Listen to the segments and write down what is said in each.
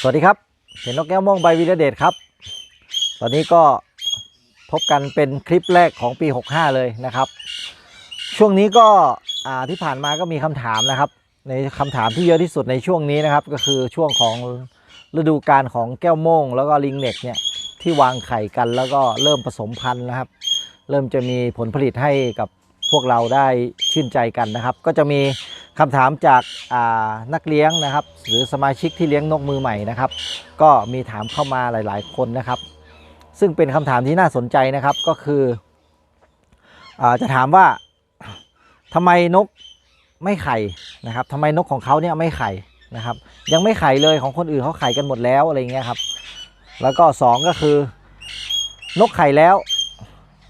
สวัสดีครับ เห็นนกแก้วม่วงใบวีระเดชครับ ตอนนี้ก็พบกันเป็นคลิปแรกของปี 65 เลยนะครับ ช่วงนี้ก็ที่ผ่านมาก็มีคำถามนะครับ ในคำถามที่เยอะที่สุดในช่วงนี้นะครับ ก็คือช่วงของฤดูกาลของแก้วโม่งแล้วก็ลิงเน็กเนี่ยที่วางไข่กันแล้วก็เริ่มผสมพันธุ์นะครับ เริ่มจะมีผลผลิตให้กับ พวกเราได้ชื่นใจกันนะครับ ก็จะมีคำถามจากานักเลี้ยงนะครับ หรือสมาชิกที่เลี้ยงนกมือใหม่นะครับ ก็มีถามเข้ามาหลาย ๆ คนนะครับ ซึ่งเป็นคำถามที่น่าสนใจนะครับก็คืออจะถามว่าทำไมนกไม่ไข่นะครับทำไมนกของเขาเนี่ยไม่ไข่นะครับ ยังไม่ไข่เลยของคนอื่นเขาไข่กันหมดแล้วอะไรเงี้ยครับ แล้วก็สองก็คือ นกไข่แล้ว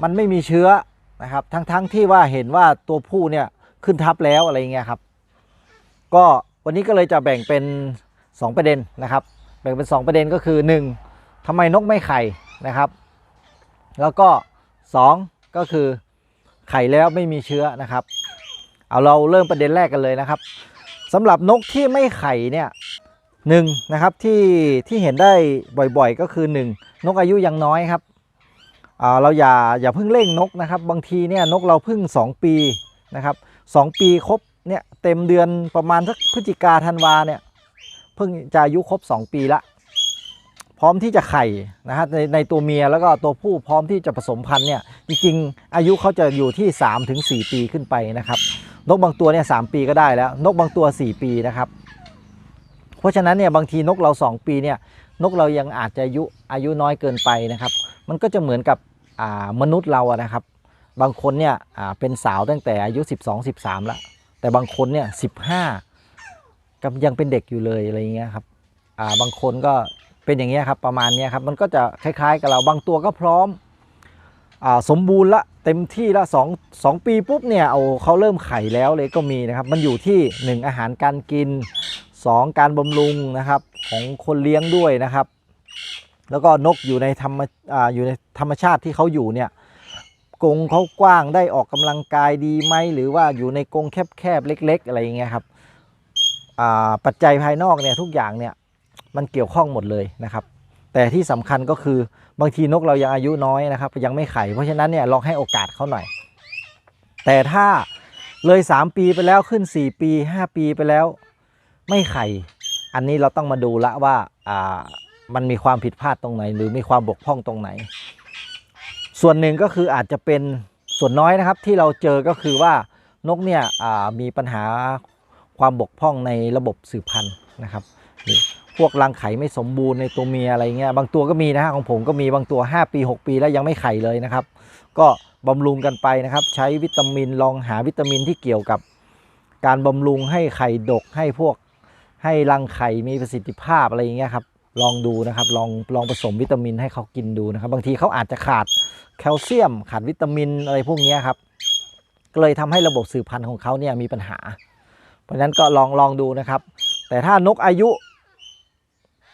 มันไม่มีเชื้อ นะครับ ทั้งๆทที่ว่าเห็นว่าตัวผู้เนี่ยขึ้นทับแล้วอะไรเงี้ยครับ ก็วันนี้ก็เลยจะแบ่งเป็น 2 ประเด็นนะครับ แบ่งเป็น 2 ประเด็นก็คือ 1. ทำไมนกไม่ไข่นะครับ แล้วก็ 2 ก็คือไข่แล้วไม่มีเชื้อนะครับ เอาเราเริ่มประเด็นแรกกันเลยนะครับสำหรับนกที่ไม่ไข่เนี่ยหนึ่งนะครับที่ที่เห็นได้บ่อยๆ ก็คือ 1 นกอายุยังน้อยครับ เราอย่าอย่าเพิ่งเร่งนกนะครับ บางทีเนี่ยนกเราเพิ่ง 2 ปีนะครับสองปีครบเนี่ยเต็มเดือนประมาณสักพฤศจิกาธันวาเนี่ยเพิ่งจะอายุครบ 2 ปีละพร้อมที่จะไข่นะฮะในในตัวเมียแล้วก็ตัวผู้พร้อมที่จะผสมพันธุ์เนี่ยจริงๆ อายุเขาจะอยู่ที่ 3-4ถึง4ปีขึ้นไปนะครับนกบางตัวเนี่ยสปีก็ได้แล้ว นกบางตัว 4 ปีนะครับ เพราะฉะนั้นเนี่ยบางทีนกเรา 2 ปีเนี่ย นกเรายังอาจจะอายุอายุน้อยเกินไปนะครับ มันก็จะเหมือนกับมนุษย์เราอะนะครับ บางคนเนี่ยเป็นสาวตั้งแต่อายุ 12 13แล้วแต่บางคนเนี่ย15กับยังเป็นเด็กอยู่เลยอะไรเงี้ยครับาบางคนก็เป็นอย่างเงี้ยครับประมาณเนี้ยครับมันก็จะคล้ายๆ กับเราบางตัวก็พร้อมอสมบูรณ์ละเต็มที่ละสองสองปีปุ๊บเนี่ยเอาเขาเริ่มไข่แล้วเลยก็มีนะครับ มันอยู่ที่หนึ่งอาหารการกิน สองการบำรุงนะครับของคนเลี้ยงด้วยนะครับ แล้วก็นกอยู่ในธรรมอ่าอยู่ในธรรมชาติที่เขาอยู่เนี่ยกรงเขากว้างได้ออกกำลังกายดีไหมหรือว่าอยู่ในกรงแคบๆเล็ก ๆ อะไรอย่างเงี้ยครับอ่าปัจจัยภายนอกเนี่ยทุกอย่างเนี่ยมันเกี่ยวข้องหมดเลยนะครับ แต่ที่สำคัญก็คือบางทีนกเรายังอายุน้อยนะครับ ยังไม่ไข่เพราะฉะนั้นเนี่ยลองให้โอกาสเขาหน่อย แต่ถ้าเลย 3 ปีไปแล้วขึ้น 4 ปี 5 ปีไปแล้ว ไม่ไข่ อันนี้เราต้องมาดูละว่าอ่ามันมีความผิดพลาดตรงไหน หรือมีความบกพร่องตรงไหน ส่วนหนึ่งก็คืออาจจะเป็นส่วนน้อยนะครับที่เราเจอก็คือว่านกเนี่ยอ่ามีปัญหาความบกพร่องในระบบสืบพันธุ์นะครับพวกรังไข่ไม่สมบูรณ์ในตัวเมียอะไรเงี้ยบางตัวก็มีนะฮะของผมก็มีบางตัว 5 ปี 6 ปีแล้วยังไม่ไข่เลยนะครับ ก็บำรุงกันไปนะครับ ใช้วิตามินลองหาวิตามินที่เกี่ยวกับการบำรุงให้ไข่ดกให้พวก ให้รังไข่มีประสิทธิภาพอะไรอย่างเงี้ยครับลองดูนะครับลองลองผสมวิตามินให้เขากินดูนะครับ บางทีเขาอาจจะขาดแคลเซียม ขาดวิตามินอะไรพวกนี้ครับก็เลยทำให้ระบบสืบพันธุ์ของเขาเนี่ยมีปัญหา เพราะฉะนั้นก็ลองลองดูนะครับ แต่ถ้านกอายุ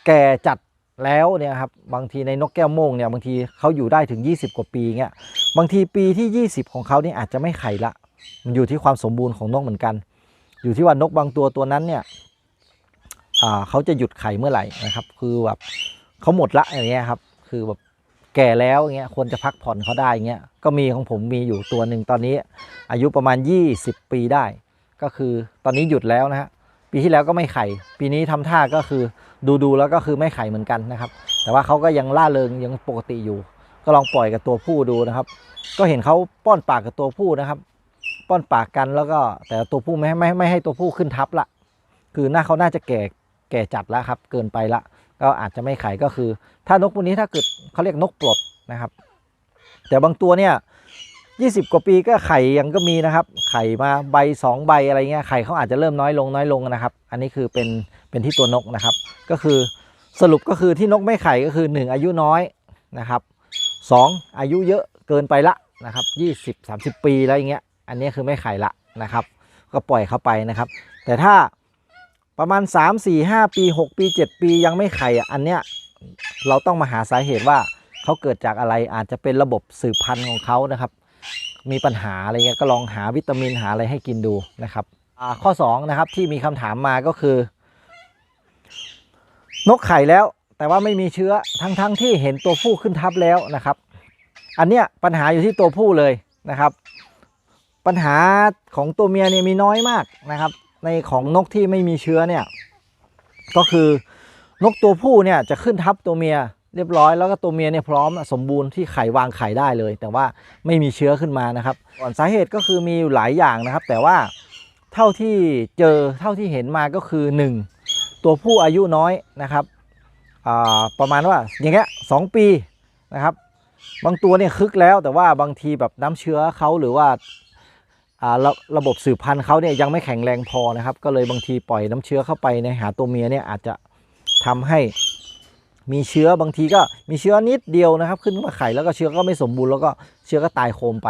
แก่จัดแล้วเนี่ยครับบางทีในนกแก้วโม่งเนี่ยบางทีเขาอยู่ได้ถึง 20 กว่าปีเงี้ยบางทีปีที่ 20 ของเขาเนี่ยอาจจะไม่ไข่ละ มันอยู่ที่ความสมบูรณ์ของนกเหมือนกัน อยู่ที่ว่านกบางตัวตัวนั้นเนี่ย เขาจะหยุดไข่เมื่อไหร่นะครับ คือแบบเขาหมดละอย่างเงี้ยครับ คือแบบแก่แล้วอย่างเงี้ยควรจะพักผ่อนเขาได้อย่างเงี้ยก็มีของผมมีอยู่ตัวหนึ่งตอนนี้ อายุประมาณ 20 ปีได้ ก็คือตอนนี้หยุดแล้วนะฮะปีที่แล้วก็ไม่ไข่ ปีนี้ทำท่าก็คือดูดูๆแล้วก็คือไม่ไข่เหมือนกันนะครับ แต่ว่าเขาก็ยังล่าเริงยังปกติอยู่ ก็ลองปล่อยกับตัวผู้ดูนะครับ ก็เห็นเขาป้อนปากกับตัวผู้นะครับ ป้อนปากกันแล้วก็แต่ตัวผู้ไม่ให้ไม่ไม่ให้ตัวผู้ขึ้นทับละคือหน้าเขาน่าจะแก่ ก่จัดแล้วครับ เกินไปละ ก็อาจจะไม่ไข่ก็คือ ถ้านกพวกนี้ถ้าเกิดเขาเรียกนกปลดนะครับ แต่บางตัวเนี่ย20กว่าปีก็ไข่ยังก็มีนะครับ ไข่มาใบ2ใบอะไรเงี้ยไข่เขาอาจจะเริ่มน้อยลงน้อยลงนะครับ อันนี้คือเป็นเป็นที่ตัวนกนะครับ ก็คือสรุปก็คือที่นกไม่ไข่ก็คือ 1 อายุน้อยนะครับ 2 อายุเยอะเกินไปละนะครับ20 30 ปีแล้วอย่างเงี้ยอันนี้คือไม่ไข่ละนะครับ ก็ปล่อยเข้าไปนะครับ แต่ถ้า ประมาณ 3 4 5 ปี 6 ปี 7 ปียังไม่ไข่อันเนี้ยเราต้องมาหาสาเหตุว่าเขาเกิดจากอะไรอาจจะเป็นระบบสืบพันธุ์ของเขานะครับ มีปัญหาอะไรเงี้ยก็ลองหาวิตามินหาอะไรให้กินดูนะครับข้อ2นะครับที่มีคำถามมาก็คือ นกไข่แล้ว แต่ว่าไม่มีเชื้อทั้งๆทที่เห็นตัวผู้ขึ้นทับแล้วนะครับ อันเนี้ยปัญหาอยู่ที่ตัวผู้เลยนะครับ ปัญหาของตัวเมียเนี่ยมีน้อยมากนะครับ ในของนกที่ไม่มีเชื้อเนี่ยก็คือนกตัวผู้เนี่ยจะขึ้นทับตัวเมียเรียบร้อยแล้วก็ตัวเมียเนี่ยพร้อมสมบูรณ์ที่ไข่วางไข่ได้เลย แต่ว่าไม่มีเชื้อขึ้นมานะครับก่อนสาเหตุก็คือมีอยู่หลายอย่างนะครับ แต่ว่าเท่าที่เจอเท่าที่เห็นมาก็คือ 1 ตัวผู้อายุน้อยนะครับประมาณว่าอย่างเงี้ยสองปีนะครับ บางตัวเนี่ยคึกแล้วแต่ว่าบางทีแบบน้ำเชื้อเขาหรือว่า ระระบบสืบพันธุ์เขาเนี่ยยังไม่แข็งแรงพอนะครับ ก็เลยบางทีปล่อยน้ำเชื้อเข้าไปในหาตัวเมียเนี่ยอาจจะทำให้มีเชื้อบางทีก็มีเชื้อนิดเดียวนะครับ ขึ้นมาไข่แล้วก็เชื้อก็ไม่สมบูรณ์แล้วก็เชื้อก็ตายโคมไป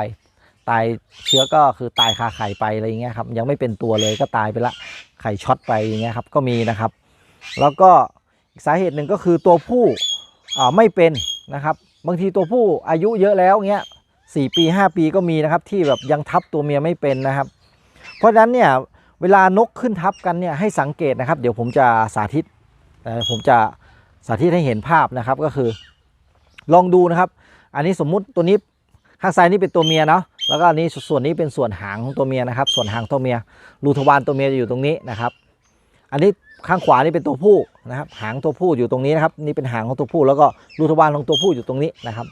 ตายเชื้อก็คือตายคาไข่ไปอะไรอย่างเงี้ยครับยังไม่เป็นตัวเลยก็ตายไปละไข่ช็อตไปอย่างเงี้ยครับก็มีนะครับ แล้วก็อีกสาเหตุหนึ่งก็คือตัวผู้ไม่เป็นนะครับ บางทีตัวผู้อายุเยอะแล้วเงี้ย สี่ปี 5 ปีก็มีนะครับที่แบบยังทับตัวเมียไม่เป็นนะครับ เพราะฉะนั้นเนี่ยเวลานกขึ้นทับกันเนี่ยให้สังเกตนะครับ เดี๋ยวผมจะสาธิตผมจะสาธิตให้เห็นภาพนะครับก็คือ ลองดูนะครับ อันนี้สมมุติตัวนี้ข้างซ้ายนี่เป็นตัวเมียเนาะแล้วก็อันนี้ส่วนนี้เป็นส่วนหางของตัวเมียนะครับ ส่วนหางตัวเมียรูทวารตัวเมียจะอยู่ตรงนี้นะครับ อันนี้ข้างขวานี่เป็นตัวผู้นะครับ หางตัวผู้อยู่ตรงนี้นะครับ นี่เป็นหางของตัวผู้แล้วก็รูทวารของตัวผู้อยู่ตรงนี้นะครับ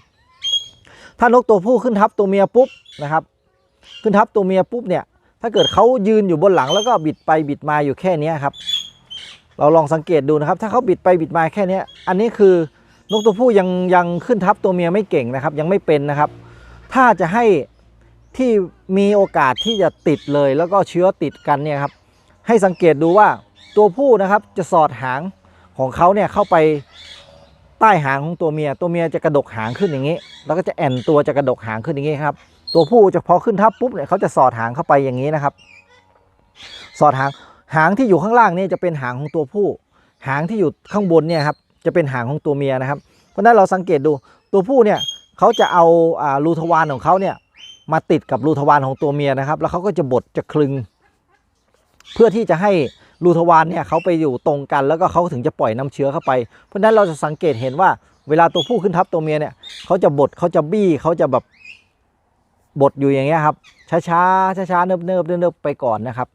ถ้านกตัวผู้ขึ้นทับตัวเมียปุ๊บนะครับ ขึ้นทับตัวเมียปุ๊บเนี่ย ถ้าเกิดเขายืนอยู่บนหลังแล้วก็บิดไปบิดมาอยู่แค่นี้ครับ เราลองสังเกตดูนะครับ ถ้าเขาบิดไปบิดมาแค่นี้อันนี้คือนกตัวผู้ยังยังขึ้นทับตัวเมียไม่เก่งนะครับ ยังไม่เป็นนะครับ ถ้าจะให้ที่มีโอกาสที่จะติดเลยแล้วก็เชื้อติดกันเนี่ยครับให้สังเกตดูว่าตัวผู้นะครับจะสอดหางของเขาเนี่ยเข้าไป ใต้หางของตัวเมีย ตัวเมียจะกระดกหางขึ้นอย่างนี้ แล้วก็จะแอนตัวจะกระดกหางขึ้นอย่างนี้ครับ ตัวผู้จะพอขึ้นทับปุ๊บเนี่ยเขาจะสอดหางเข้าไปอย่างนี้นะครับ สอดหางหางที่อยู่ข้างล่างนี่จะเป็นหางของตัวผู้ หางที่อยู่ข้างบนเนี่ยครับจะเป็นหางของตัวเมียนะครับ เพราะนั้นเราสังเกตดูตัวผู้เนี่ยเขาจะเอาอ่ารูทวารของเขาเนี่ยมาติดกับรูทวารของตัวเมียนะครับ แล้วเขาก็จะบดจะคลึง เพื่อที่จะให้ รูทวารเนี่ยเขาไปอยู่ตรงกันแล้วก็เขาถึงจะปล่อยน้ำเชื้อเข้าไป เพราะฉะนั้นเราจะสังเกตเห็นว่าเวลาตัวผู้ขึ้นทับตัวเมียเนี่ยเขาจะบดเขาจะบี้เขาจะแบบบดอยู่อย่างเงี้ยครับช้าช้าช้าช้าๆเนิบเนิบๆเนิบๆไปก่อนนะครับ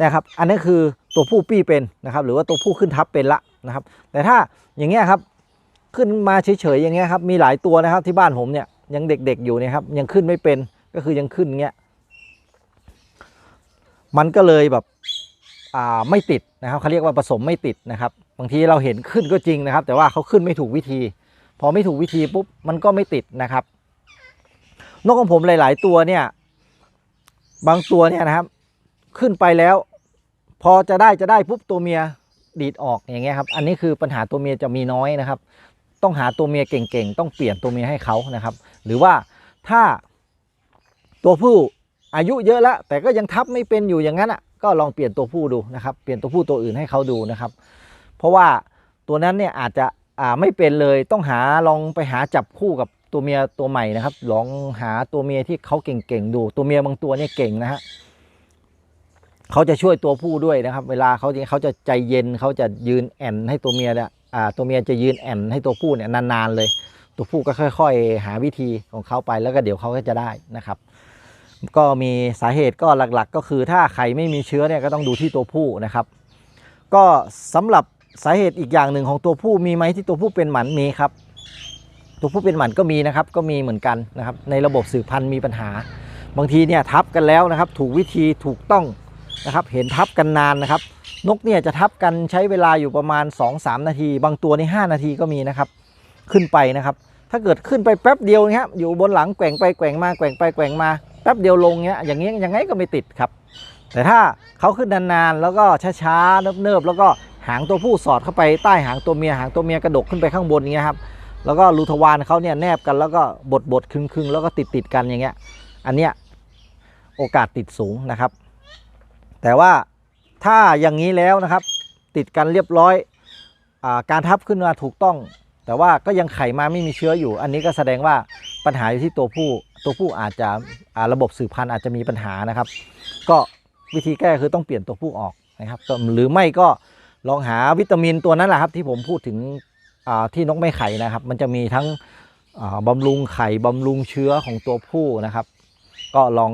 นะครับ อันนี้คือตัวผู้ปี้เป็นนะครับ หรือว่าตัวผู้ขึ้นทับเป็นละนะครับ แต่ถ้าอย่างเงี้ยครับขึ้นมาเฉยๆอย่างเงี้ยครับมีหลายตัวนะครับที่บ้านผมเนี่ยยังเด็กๆอยู่นี่ยครับยังขึ้นไม่เป็นก็คือยังขึ้นเงี้ยมันก็เลยแบบ ไม่ติดนะครับเขาเรียกว่าผสมไม่ติดนะครับ บางทีเราเห็นขึ้นก็จริงนะครับ แต่ว่าเขาขึ้นไม่ถูกวิธี พอไม่ถูกวิธีปุ๊บมันก็ไม่ติดนะครับ นกของผมหลาย ๆ ตัวเนี่ย บางตัวเนี่ยนะครับ ขึ้นไปแล้ว พอจะได้จะได้ปุ๊บตัวเมียดีดออกอย่างเงี้ยครับ อันนี้คือปัญหาตัวเมียจะมีน้อยนะครับ ต้องหาตัวเมียเก่งๆ ต้องเปลี่ยนตัวเมียให้เขานะครับ หรือว่าถ้าตัวผู้อายุเยอะแล้วแต่ก็ยังทับไม่เป็นอยู่อย่างนั้นอะ ก็ลองเปลี่ยนตัวผู้ดูนะครับ เปลี่ยนตัวผู้ตัวอื่นให้เขาดูนะครับ เพราะว่าตัวนั้นเนี่ยอาจจะอ่าไม่เป็นเลยต้องหาลองไปหาจับคู่กับตัวเมียตัวใหม่นะครับ ลองหาตัวเมียที่เขาเก่งๆดู ตัวเมียบางตัวเนี่ยเก่งนะฮะเขาจะช่วยตัวผู้ด้วยนะครับ เวลาเขาเขาจะใจเย็นเขาจะยืนแอนให้ตัวเมียเนี่ยอ่าตัวเมียจะยืนแอนให้ตัวผู้เนี่ยนานๆเลย ตัวผู้ก็ค่อย ๆ หาวิธีของเขาไปแล้วก็เดี๋ยวเขาก็จะได้นะครับ ก็มีสาเหตุก็หลักๆ ก็คือถ้าไข่ไม่มีเชื้อเนี่ยก็ต้องดูที่ตัวผู้นะครับ ก็สำหรับสาเหตุอีกอย่างหนึ่งของตัวผู้มีไหมที่ตัวผู้เป็นหมันมีครับ ตัวผู้เป็นหมันก็มีนะครับ ก็มีเหมือนกันนะครับ ในระบบสืบพันธุ์มีปัญหา บางทีเนี่ยทับกันแล้วนะครับ ถูกวิธีถูกต้องนะครับ เห็นทับกันนานนะครับ นกเนี่ยจะทับกันใช้เวลาอยู่ประมาณ 2-3 นาที บางตัวใน5นาทีก็มีนะครับ ขึ้นไปนะครับ ถ้าเกิดขึ้นไปแป๊บเดียวเนี้ยอยู่บนหลังแกว่งไปแกว่งมาแกว่งไปแกว่งมาแป๊บเดียวลงเนี้ยอย่างเงี้ยยังไงก็ไม่ติดครับ แต่ถ้าเขาขึ้นนานๆแล้วก็ช้าๆเนิบๆแล้วก็หางตัวผู้สอดเข้าไปใต้หางตัวเมียหางตัวเมียกระดกขึ้นไปข้างบนเงี้ยครับแล้วก็รูทวารเขาเนี่ยแนบกันแล้วก็บดบดๆคึงๆแล้วก็ติดติดๆกันอย่างเงี้ยอันเนี้ยโอกาสติดสูงนะครับ แต่ว่าถ้าอย่างนี้แล้วนะครับ ติดกันเรียบร้อยอการทับขึ้นมาถูกต้อง แต่ว่าก็ยังไข่มาไม่มีเชื้ออยู่ อันนี้ก็แสดงว่าปัญหาอยู่ที่ตัวผู้ ตัวผู้อาจจะระบบสืบพันธุ์อาจจะมีปัญหานะครับ ก็วิธีแก้คือต้องเปลี่ยนตัวผู้ออกนะครับ หรือไม่ก็ลองหาวิตามินตัวนั้นแหละครับ ที่ผมพูดถึงที่นกไม่ไข่นะครับ มันจะมีทั้งบำรุงไข่บำรุงเชื้อของตัวผู้นะครับ ก็ลอง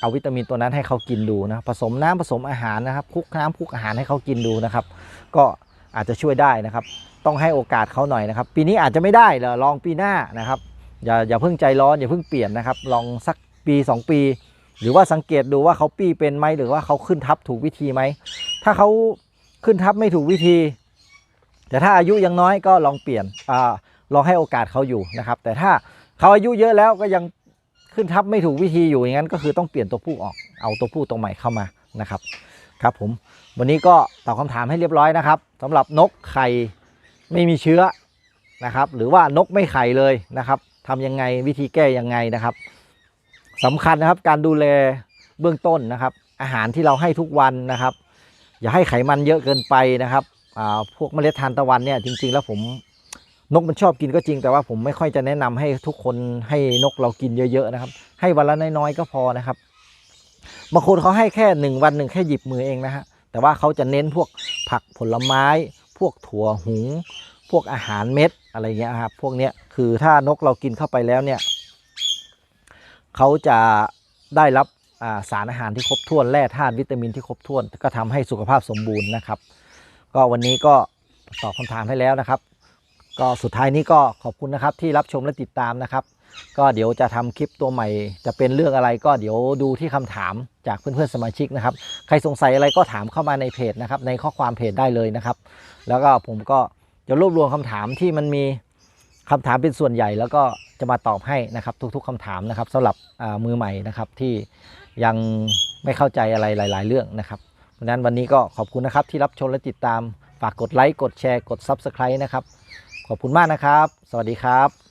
เอาวิตามินตัวนั้นให้เขากินดูนะผสมน้ำผสมอาหารนะครับคลุกน้ำคลุกอาหารให้เขากินดูนะครับ ก็อาจจะช่วยได้นะครับ ต้องให้โอกาสเขาหน่อยนะครับ ปีนี้อาจจะไม่ได้เดี๋ยวลองปีหน้านะครับ อย่าอย่าเพิ่งใจร้อนอย่าเพิ่งเปลี่ยนนะครับ ลองสักปี 2 ปี หรือว่าสังเกตดูว่าเขาปีเป็นไหมหรือว่าเขาขึ้นทับถูกวิธีไหมถ้าเขาขึ้นทับไม่ถูกวิธี แต่ถ้าอายุยังน้อยก็ลองเปลี่ยนอ่าลองให้โอกาสเขาอยู่นะครับ แต่ถ้าเขาอายุเยอะแล้วก็ยังขึ้นทับไม่ถูกวิธีอยู่อย่างนั้นก็คือต้องเปลี่ยนตัวผู้ออกเอาตัวผู้ตัวใหม่เข้ามานะครับครับผมวันนี้ก็ตอบคำถามให้เรียบร้อยนะครับสำหรับนกไข่ ไม่มีเชื้อนะครับ หรือว่านกไม่ไข่เลยนะครับทำยังไงวิธีแก้ยังไงนะครับสำคัญนะครับการดูแลเบื้องต้นนะครับ อาหารที่เราให้ทุกวันนะครับ อย่าให้ไขมันเยอะเกินไปนะครับอ่าพวกเมล็ดทานตะวันเนี่ยจริง ๆ แล้วผมนกมันชอบกินก็จริง แต่ว่าผมไม่ค่อยจะแนะนำให้ทุกคนให้นกเรากินเยอะๆนะครับ ให้วันละน้อยๆก็พอนะครับบางคนเขาให้แค่หนึ่งวันหนึ่งแค่หยิบมือเองนะฮะแต่ว่าเขาจะเน้นพวกผักผลไม้ วกถั่วหุง พวกอาหารเม็ดอะไรเงี้ยครับพวกเนี้ยคือถ้านกเรากินเข้าไปแล้วเนี่ยเขาจะได้รับาสารอาหารที่ครบถ้วนแร่ธาตุวิตามินที่ครบถ้วน ก็ทำให้สุขภาพสมบูรณ์นะครับ ก็วันนี้ก็ตอบคำถามให้แล้วนะครับ ก็สุดท้ายนี้ก็ขอบคุณนะครับที่รับชมและติดตามนะครับ ก็เดี๋ยวจะทำคลิปตัวใหม่ จะเป็นเรื่องอะไรก็เดี๋ยวดูที่คำถามจากเพื่อนๆสมาชิกนะครับ ใครสงสัยอะไรก็ถามเข้ามาในเพจนะครับ ในข้อความเพจได้เลยนะครับ แล้วก็ผมก็จะรวบรวมคำถามที่มันมีคำถามเป็นส่วนใหญ่ แล้วก็จะมาตอบให้นะครับ ทุกๆคำถามนะครับสำหรับมือใหม่นะครับที่ยังไม่เข้าใจอะไรหลาย ๆ เรื่องนะครับเพราะนั้นวันนี้ก็ขอบคุณนะครับที่รับชมและติดตามฝากกดไลค์กดแชร์กด Subscribe นะครับขอบคุณมากนะครับ สวัสดีครับ